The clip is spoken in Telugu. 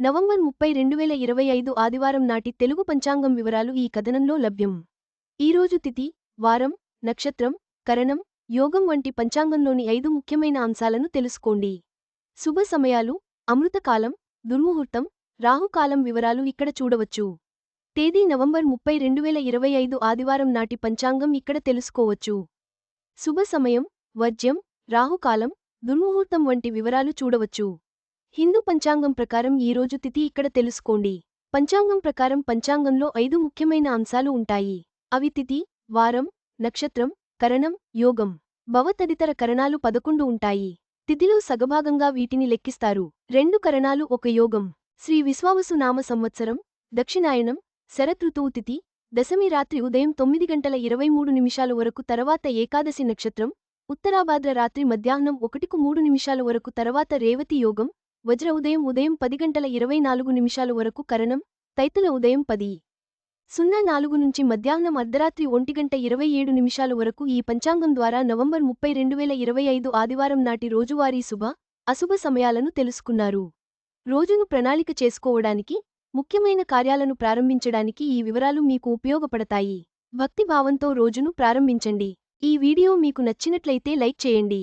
నవంబర్ ముప్పై రెండు వేల ఇరవై ఐదు ఆదివారం నాటి తెలుగు పంచాంగం వివరాలు ఈ కథనంలో లభ్యం. ఈరోజు తిథి వారం నక్షత్రం కరణం యోగం వంటి పంచాంగంలోని ఐదు ముఖ్యమైన అంశాలను తెలుసుకోండి. శుభ సమయాలు అమృతకాలం దుర్ముహూర్తం రాహుకాలం వివరాలు ఇక్కడ చూడవచ్చు. తేదీ నవంబర్ ముప్పై రెండు వేల ఇరవై ఐదు ఆదివారం నాటి పంచాంగం ఇక్కడ తెలుసుకోవచ్చు. శుభ సమయం వర్జ్యం రాహుకాలం దుర్ముహూర్తం వంటి వివరాలు చూడవచ్చు. హిందూ పంచాంగం ప్రకారం ఈరోజు తిథి ఇక్కడ తెలుసుకోండి. పంచాంగం ప్రకారం పంచాంగంలో ఐదు ముఖ్యమైన అంశాలు ఉంటాయి. అవి తిథి వారం నక్షత్రం కరణం యోగం. భవ తదితర కరణాలు పదకొండు ఉంటాయి. తిథిలో సగభాగంగా వీటిని లెక్కిస్తారు. రెండు కరణాలు ఒక యోగం. శ్రీ విశ్వావసు నామ సంవత్సరం దక్షిణాయనం శరతృతువు తిథి దశమి రాత్రి ఉదయం తొమ్మిది గంటల ఇరవై మూడు నిమిషాల వరకు తర్వాత ఏకాదశి నక్షత్రం ఉత్తరాభాద్ర రాత్రి మధ్యాహ్నం ఒకటికు మూడు నిమిషాల వరకు తర్వాత రేవతి యోగం వజ్ర ఉదయం ఉదయం పది గంటల ఇరవై నాలుగు నిమిషాల వరకు కరణం తైతుల ఉదయం పది. సున్నా నాలుగు నుంచి మధ్యాహ్నం అర్ధరాత్రి ఒంటి గంట ఇరవై ఏడు నిమిషాల వరకు ఈ పంచాంగం ద్వారా నవంబర్ ముప్పై రెండు వేల ఇరవై ఐదు ఆదివారం నాటి రోజువారీ శుభ అశుభ సమయాలను తెలుసుకున్నారు. రోజును ప్రణాళిక చేసుకోవడానికి ముఖ్యమైన కార్యాలను ప్రారంభించడానికి ఈ వివరాలు మీకు ఉపయోగపడతాయి. భక్తిభావంతో రోజును ప్రారంభించండి. ఈ వీడియో మీకు నచ్చినట్లయితే లైక్ చేయండి.